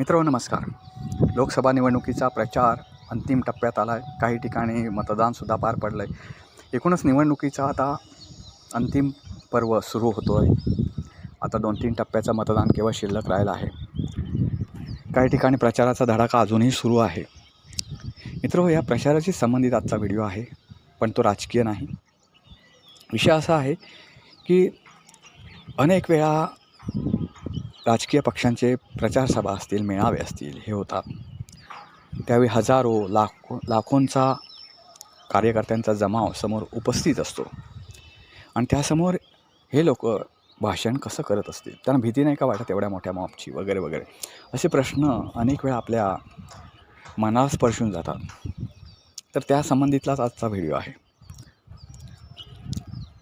मित्र नमस्कार. लोकसभा निवडणुकीचा प्रचार अंतिम टप्प्यात आला आहे काही ठिकाणी मतदानसुद्धा पार पडलं आहे एकूणच निवडणुकीचा आता अंतिम पर्व सुरू होतो आहे आता दोन तीन टप्प्याचं मतदान केवळ शिल्लक राहिलं आहे. काही ठिकाणी प्रचाराचा धडाका अजूनही सुरू आहे. मित्र या प्रचाराशी संबंधित आजचा व्हिडिओ आहे पण तो राजकीय नाही. विषय असा आहे की अनेक वेळा राजकीय पक्षांचे प्रचारसभा असतील मेळावे असतील हे होतात त्यावेळी हजारो लाखो लाखोंचा कार्यकर्त्यांचा जमाव समोर उपस्थित असतो. आणि त्यासमोर हे लोक भाषण कसं करत असतील? त्यांना भीती नाही का वाटत एवढ्या मोठ्या मॉपची वगैरे वगैरे? असे प्रश्न अनेक वेळा आपल्या मनाला स्पर्शून जातात. तर त्या संबंधितलाच आजचा व्हिडिओ आहे.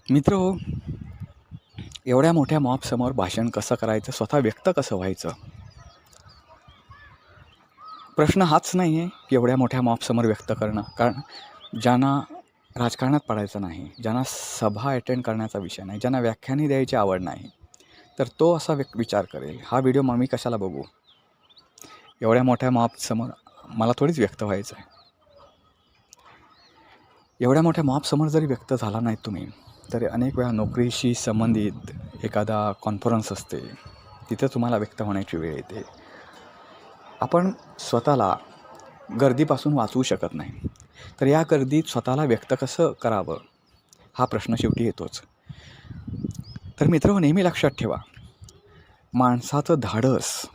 मित्र हो एवढ्या मोठ्या मॉपसमोर भाषण कसं करायचं? स्वतः व्यक्त कसं व्हायचं? प्रश्न हाच नाही आहे की एवढ्या मोठ्या मॉपसमोर व्यक्त करणं. कारण ज्यांना राजकारणात पडायचं नाही ज्यांना सभा अटेंड करण्याचा विषय नाही ज्यांना व्याख्याने द्यायची आवड नाही तर तो असा व्यक् विचार करेल हा व्हिडिओ मग मी कशाला बघू? एवढ्या मोठ्या मॉपसमोर मला थोडीच व्यक्त व्हायचं आहे एवढ्या मोठ्या मॉपसमोर जरी व्यक्त झाला नाही तुम्ही तरी अनेक वेळा नोकरीशी संबंधित एखादा कॉन्फरन्स असते. तिथे तुम्हाला व्यक्त होण्याची वेळ येते. आपण स्वतःला गर्दीपासून वाचवू शकत नाही. तर या गर्दीत स्वतःला व्यक्त कसं करावं? हा प्रश्न शेवटी येतोच. तर मित्र नेहमी लक्षात ठेवा. माणसाचं धाडस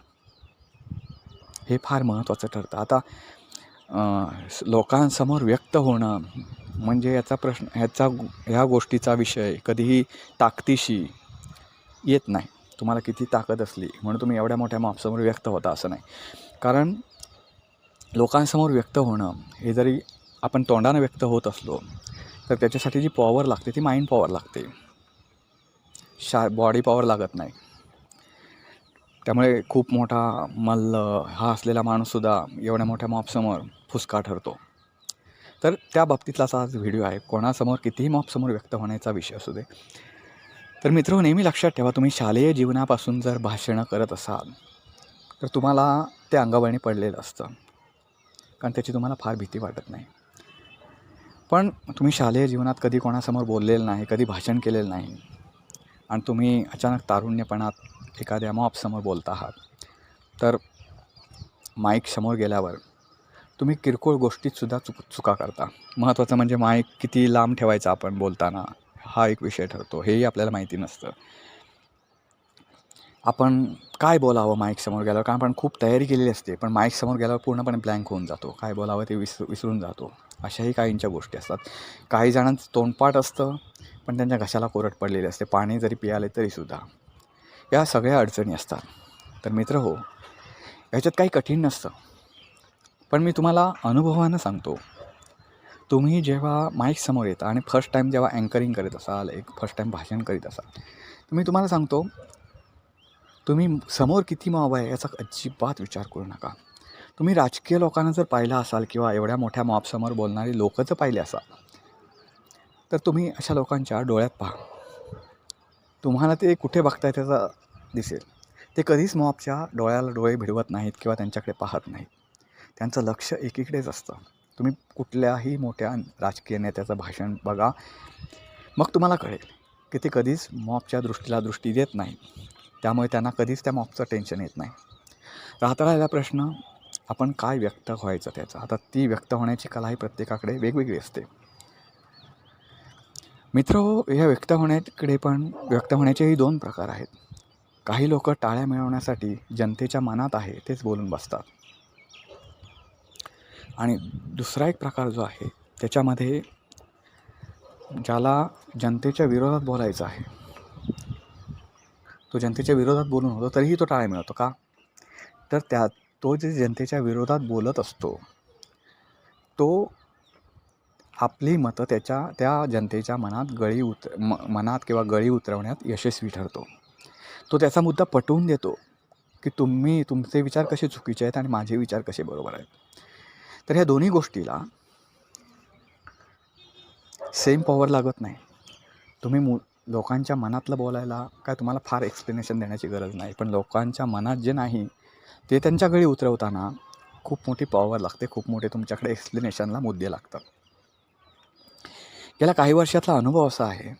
हे फार महत्त्वाचं ठरतं. आता लोकांसमोर व्यक्त होणं म्हणजे याचा प्रश्न ह्याचा ह्या गोष्टीचा विषय कधीही ताकदीशी येत नाही. तुम्हाला किती ताकद असली म्हणून तुम्ही एवढ्या मोठ्या मापसमोर व्यक्त होता असं नाही. कारण लोकांसमोर व्यक्त होणं हे जरी आपण तोंडानं व्यक्त होत असलो तर त्याच्यासाठी जी पॉवर लागते ती माइंड पॉवर लागते. शा बॉडी पॉवर लागत नाही. त्यामुळे खूप मोठा मल्ल हा असलेला माणूससुद्धा एवढ्या मोठ्या मॉपसमोर फुसका ठरतो. तर त्या बाबतीतला असा आज व्हिडिओ आहे. कोणासमोर कितीही मॉपसमोर व्यक्त होण्याचा विषय असू दे. तर मित्र नेहमी लक्षात ठेवा तुम्ही शालेय जीवनापासून जर भाषणं करत असाल तर तुम्हाला ते अंगावळणी पडलेलं असतं. कारण त्याची तुम्हाला फार भीती वाटत नाही. पण तुम्ही शालेय जीवनात कधी कोणासमोर बोललेलं नाही कधी भाषण केलेलं नाही आणि तुम्ही अचानक तारुण्यपणात एखाद्या मॉपसमोर बोलत आहात तर माईकसमोर गेल्यावर तुम्ही किरकोळ गोष्टीतसुद्धा चुक चुका करता. महत्त्वाचं म्हणजे माईक किती लांब ठेवायचा आपण बोलताना. हा एक विषय ठरतो. हेही आपल्याला माहिती नसतं. आपण काय बोलावं माईकसमोर गेल्यावर? कारण आपण खूप तयारी केलेली असते. पण माईकसमोर गेल्यावर पूर्णपणे ब्लँक होऊन जातो. काय बोलावं ते विस विसरून जातो. अशाही काहींच्या गोष्टी असतात. काही जणांचं तोंडपाठ असतं पण त्यांच्या घशाला कोरट पडलेली असते. पाणी जरी पियाले तरीसुद्धा या सगळ्या अडचणी असतात. तर मित्र हो याच्यात काही कठीण नसतं. पण मी तुम्हाला अनुभवानं सांगतो. तुम्ही जेव्हा माईक समोर येता आणि फर्स्ट टाईम जेव्हा अँकरिंग करीत असाल एक फर्स्ट टाईम भाषण करीत असाल तर मी तुम्हाला सांगतो तुम्ही समोर किती मॉब आहे याचा अजिबात विचार करू नका. तुम्ही राजकीय लोकांना जर पाहिलं असाल किंवा एवढ्या मोठ्या मॉबसमोर बोलणारी लोकं जर पाहिले असाल तर तुम्ही अशा लोकांच्या डोळ्यात पहा. तुम्हाला ते कुठे बघताय त्याचा दिसेल. ते कधीच मॉबच्या डोळ्याला डोळे भिडवत नाहीत किंवा त्यांच्याकडे पाहत नाहीत. त्यांचं लक्ष एकीकडेच असतं. तुम्ही कुठल्याही मोठ्या राजकीय नेत्याचं भाषण बघा मग तुम्हाला कळेल की ते कधीच मॉबच्या दृष्टीला दृष्टी देत नाही. त्यामुळे त्यांना कधीच त्या मॉबचं टेन्शन येत नाही. राहता राहिला प्रश्न आपण काय व्यक्त व्हायचं त्याचं? आता ती व्यक्त होण्याची कला ही प्रत्येकाकडे वेगवेगळी असते. मित्र या व्यक्त होण्याकडे पण व्यक्त होण्याचेही दोन प्रकार आहेत. काही लोक टाळ्या मिळवण्यासाठी जनतेच्या मनात आहे तेच बोलून बसतात. आणि दुसरा एक प्रकार जो आहे त्याच्यामध्ये ज्याला जनतेच्या विरोधात बोलायचं आहे. तो जनतेच्या विरोधात बोलून होतो तरीही तो टाळ्या मिळतो का? तर त्या तो जे जनतेच्या विरोधात बोलत असतो तो आपली मतं त्याच्या त्या जनतेच्या मनात गळी उत म मनात किंवा गळी उतरवण्यात यशस्वी ठरतो. तो त्याचा मुद्दा पटवून देतो की तुम्ही तुमचे विचार कसे चुकीचे आहेत आणि माझे विचार कसे बरोबर आहेत? तर ह्या दोन्ही गोष्टीला सेम पॉवर लागत नाही. तुम्ही मु लोकांच्या मनातलं बोलायला काय तुम्हाला फार एक्सप्लेनेशन देण्याची गरज नाही. पण लोकांच्या मनात जे नाही ते त्यांच्या घरी उतरवताना खूप मोठी पॉवर लागते. खूप मोठे तुमच्याकडे एक्सप्लेनेशनला मुद्दे लागतात. गेल्या काही वर्षातला अनुभव असा आहे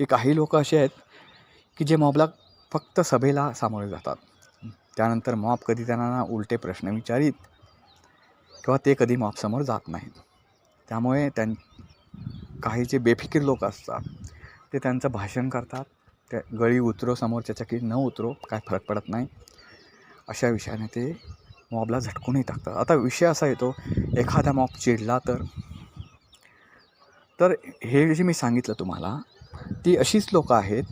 की काही लोक असे आहेत की जे मॉबला फक्त सभेला सामोरे जातात. त्यानंतर मॉब कधी त्यांना उलटे प्रश्न विचारित किंवा ते कधी मॉबसमोर जात नाहीत. त्यामुळे त्यां काही जे बेफिकीर लोक असतात ते त्यांचं भाषण करतात. त्या गळी उतरो समोरच्याच्या की न उतरो काय फरक पडत नाही. अशा विषयाने ते मॉबला झटकूनही टाकतात. आता विषय असा येतो एखादा मॉब चिडला तर? तर हे जे मी सांगितलं तुम्हाला ती अशीच लोकं आहेत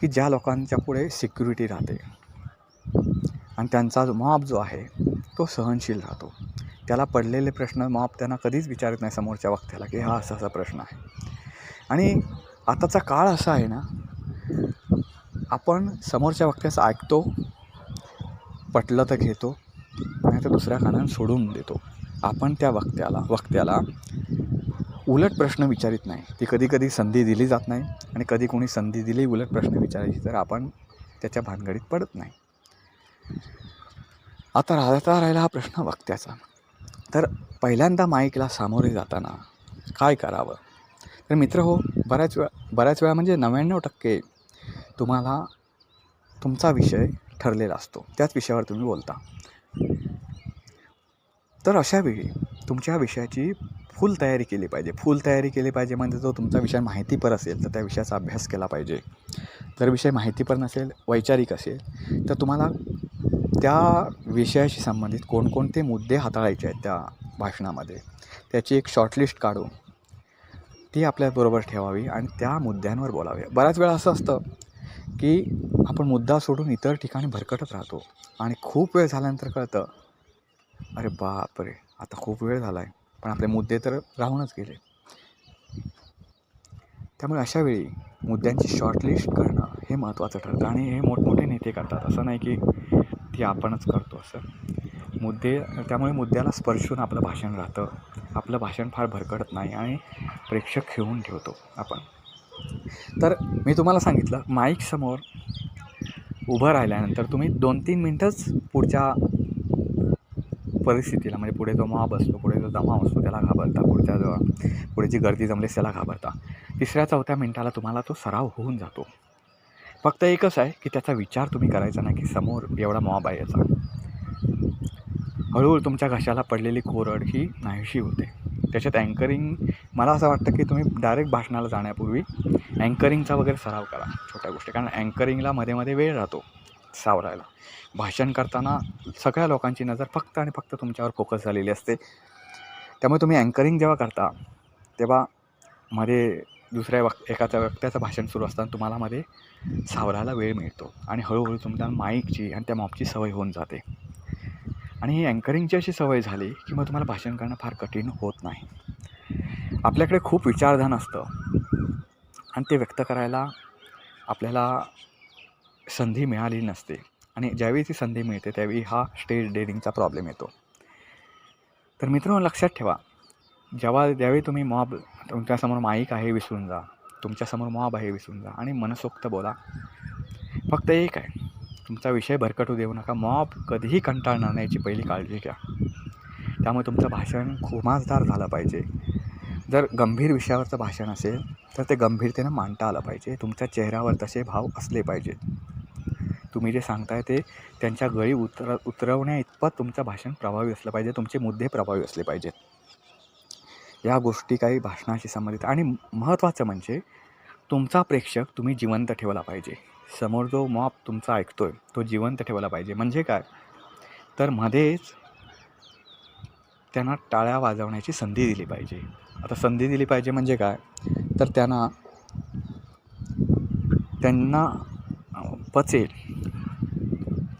की ज्या लोकांच्या पुढे सिक्युरिटी राहते. आणि त्यांचा जो जो आहे तो सहनशील राहतो. त्याला पडलेले प्रश्न माप त्यांना कधीच विचारत नाही समोरच्या वक्त्याला की हा असा असा प्रश्न आहे. आणि आताचा काळ असा आहे ना आपण समोरच्या वक्त्याचं ऐकतो पटलं तर घेतो नाही तर दुसऱ्या कानानं सोडून देतो. आपण त्या वक्त्याला वक्त्याला उलट प्रश्न विचारित नाही. ती कधी कधी संधी दिली जात नाही आणि कधी कोणी संधी दिली उलट प्रश्न विचारायची तर आपण त्याच्या भानगडीत पडत नाही. आता राहता राहिला हा प्रश्न वक्त्याचा. तर पहिल्यांदा माईकला सामोरे जाताना काय करावं? तर मित्र हो बऱ्याच वेळा बऱ्याच वेळा म्हणजे नव्याण्णव टक्के तुम्हाला तुमचा विषय ठरलेला असतो. त्याच विषयावर तुम्ही बोलता. तर अशावेळी तुमच्या विषयाची फुल तयारी केली पाहिजे. फुल तयारी केली पाहिजे म्हणजे जो तुमचा विषय माहितीपर असेल तर त्या विषयाचा अभ्यास केला पाहिजे. जर विषय माहितीपर नसेल वैचारिक असेल तर तुम्हाला त्या विषयाशी संबंधित कोणकोणते मुद्दे हाताळायचे आहेत त्या भाषणामध्ये त्याची एक शॉर्टलिस्ट काढून ती आपल्याबरोबर ठेवावी आणि त्या मुद्द्यांवर बोलावे. बऱ्याच वेळा असं असतं की आपण मुद्दा सोडून इतर ठिकाणी भरकटत राहतो आणि खूप वेळ झाल्यानंतर कळतं अरे बापरे आता खूप वेळ झाला आहे पण आपले मुद्दे तर राहूनच गेले. त्यामुळे अशावेळी मुद्द्यांची शॉर्टलिस्ट करणं हे महत्त्वाचं ठरतं आणि हे मोठमोठे नेते करतात. असं नाही की हे आपणच करतो असं. मुद्दे त्यामुळे मुद्द्याला स्पर्शून आपलं भाषण राहतं. आपलं भाषण फार भरकटत नाही आणि प्रेक्षक घेऊन ठेवतो आपण. तर मी तुम्हाला सांगितलं माईकसमोर उभं राहिल्यानंतर तुम्ही दोन तीन मिनटंच पुढच्या परिस्थितीला म्हणजे पुढे जो मॉब असतो पुढे जो जमाव असतो त्याला घाबरता. पुढच्या जो पुढे जी गर्दी जमलीस त्याला घाबरता. तिसऱ्या चौथ्या मिनटाला तुम्हाला तो सराव होऊन जातो. फक्त एकच आहे की त्याचा विचार तुम्ही करायचा नाही की समोर एवढा मॉब आहे याचा. हळूहळू तुमच्या घशाला पडलेली कोरड ही नाहीशी होते. त्याच्यात अँकरिंग मला असं वाटतं की तुम्ही डायरेक्ट भाषणाला जाण्यापूर्वी अँकरिंगचा वगैरे सराव करा छोट्या गोष्टी. कारण अँकरिंगला मध्ये मध्ये वेळ राहतो सावरायला. भाषण करताना सगळ्या लोकांची नजर फक्त आणि फक्त तुमच्यावर फोकस झालेली असते. त्यामुळे तुम्ही अँकरिंग जेव्हा करता तेव्हा मध्ये दुसऱ्या वक् एकाच्या वक्त्याचं भाषण सुरू असताना तुम्हाला मध्ये सावरायला वेळ मिळतो. आणि हळूहळू तुमच्या माईकची आणि त्या मॉपची सवय होऊन जाते. आणि ही अँकरिंगची अशी सवय झाली की मग तुम्हाला भाषण करणं फार कठीण होत नाही. आपल्याकडे खूप विचारधान असतं. आणि ते व्यक्त करायला आपल्याला संधी मिळाली नसते. आणि ज्यावेळी ती संधी मिळते त्यावेळी हा स्टेज डेरिंगचा प्रॉब्लेम येतो. तर मित्रांनो लक्षात ठेवा. जेव्हा ज्यावेळी तुम्ही मॉब तुमच्यासमोर माईक आहे विसरून जा. तुमच्यासमोर मॉब आहे विसरून जा. आणि मनसोक्त बोला. फक्त एक आहे. तुमचा विषय भरकटू देऊ नका. मॉब कधीही कंटाळणार नाही याची पहिली काळजी घ्या. त्यामुळे तुमचं भाषण खुमासदार झालं पाहिजे. जर गंभीर विषयावरचं भाषण असेल तर ते गंभीरतेनं मांडता आलं पाहिजे. तुमच्या चेहऱ्यावर तसे भाव असले पाहिजेत. तुम्ही जे सांगताय ते त्यांच्या गळी उतर उतरवण्या इतपत तुमचं भाषण प्रभावी असलं पाहिजे. तुमचे मुद्दे प्रभावी असले पाहिजेत. या गोष्टी काही भाषणाशी संबंधित. आणि महत्त्वाचं म्हणजे तुमचा प्रेक्षक तुम्ही जिवंत ठेवला पाहिजे. समोर जो मॉप तुमचा ऐकतो आहे तो जिवंत ठेवला पाहिजे. म्हणजे काय? तर मध्येच त्यांना टाळ्या वाजवण्याची संधी दिली पाहिजे. आता संधी दिली पाहिजे म्हणजे काय? तर त्यांना त्यांना पचेल.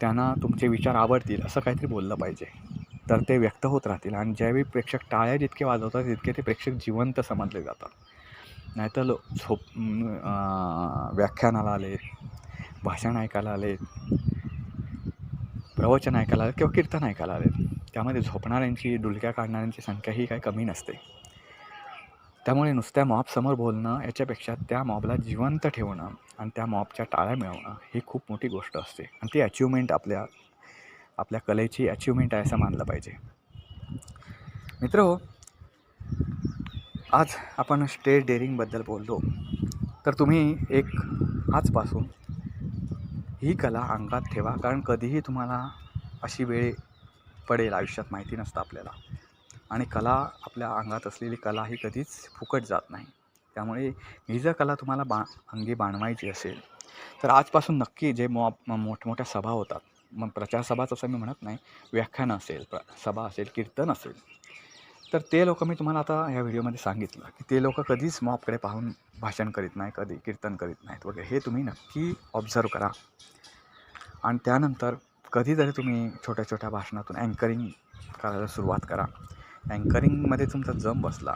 त्यांना तुमचे विचार आवडतील असं काहीतरी बोललं पाहिजे. तर ते व्यक्त होत राहतील. आणि ज्यावेळी प्रेक्षक टाळ्या जितके वाजवतात तितके ते प्रेक्षक जिवंत समजले जातात. नाहीतर लो झोप व्याख्यानाला आले भाषण ऐकायला आले प्रवचन ऐकायला आले किंवा कीर्तन ऐकायला आले त्यामध्ये झोपणाऱ्यांची डुलक्या काढणाऱ्यांची संख्या ही काही कमी नसते. त्यामुळे नुसत्या मॉबसमोर बोलणं याच्यापेक्षा त्या मॉबला जिवंत ठेवणं आणि त्या मॉबच्या टाळ्या मिळवणं ही खूप मोठी गोष्ट असते. आणि ती अचिव्हमेंट आपल्या आपल्या कलेची अचिव्हमेंट आहे असं मानलं पाहिजे. मित्र आज आपण स्टेज डेअरिंगबद्दल बोललो. तर तुम्ही एक आजपासून ही कला अंगात ठेवा कारण कधीही तुम्हाला अशी वेळ पडेल आयुष्यात माहिती नसतं आपल्याला. आणि कला आपल्या अंगात असलेली कला ही कधीच फुकट जात नाही. त्यामुळे ही जर कला तुम्हाला बा अंगी बाणवायची असेल तर आजपासून नक्की जे मो मोठमोठ्या सभा होतात मग प्रचार सभाच असं मी म्हणत नाही व्याख्यान असेल प्र सभा असेल कीर्तन असेल. तर ते लोक मी तुम्हाला आता ह्या व्हिडिओमध्ये सांगितलं की ते लोक कधीच मॉपकडे पाहून भाषण करीत नाही कधी कीर्तन करीत नाहीत वगैरे. हे तुम्ही नक्की ऑब्झर्व करा. आणि त्यानंतर कधीतरी तुम्ही छोट्या छोट्या भाषणातून अँकरिंग करायला सुरुवात करा. अँकरिंगमध्ये तुमचा जम बसला.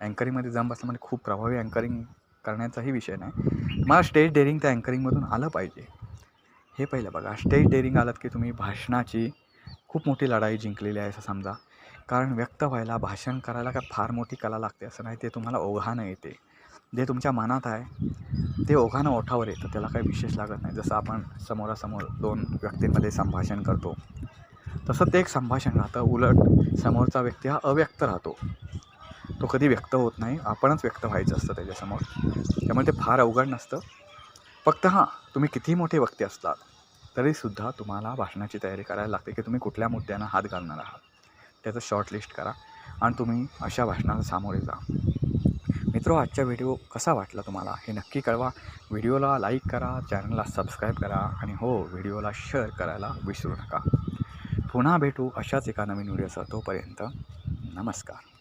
अँकरिंगमध्ये जम बसला म्हणजे खूप प्रभावी अँकरिंग करण्याचाही विषय नाही. मला स्टेज डेअरिंग त्या अँकरिंगमधून आलं पाहिजे. हे पहिलं बघा. स्टेज डेअरिंग आलात की तुम्ही भाषणाची खूप मोठी लढाई जिंकलेली आहे असं समजा. कारण व्यक्त व्हायला भाषण करायला काय फार मोठी कला लागते असं नाही. ते तुम्हाला ओघानं येते. जे तुमच्या मनात आहे ते ओघानं ओठावर येतं. त्याला काही विशेष लागत नाही. जसं आपण समोरासमोर दोन व्यक्तींमध्ये संभाषण करतो तसं ते एक संभाषण राहतं. उलट समोरचा व्यक्ती हा अव्यक्त राहतो. तो कधी व्यक्त होत नाही. आपणच व्यक्त व्हायचं असतं त्याच्यासमोर. त्यामुळे ते फार अवघड नसतं. फक्त हां तुम्ही कितीही मोठे वक्ते असतात तरीसुद्धा तुम्हाला भाषणाची तयारी करायला लागते की तुम्ही कुठल्या मुद्द्यांना हात घालणार आहात. त्याचं शॉर्टलिस्ट करा आणि तुम्ही अशा भाषणाला सामोरे जा. मित्रो आजचा व्हिडिओ कसा वाटला तुम्हाला? हे नक्की कळवा. व्हिडिओला लाईक करा चॅनलला सबस्क्राईब करा आणि हो व्हिडिओला शेअर करायला विसरू नका. पुन्हा भेटू अशाच एका नवीन व्हिडिओचा तोपर्यंत नमस्कार.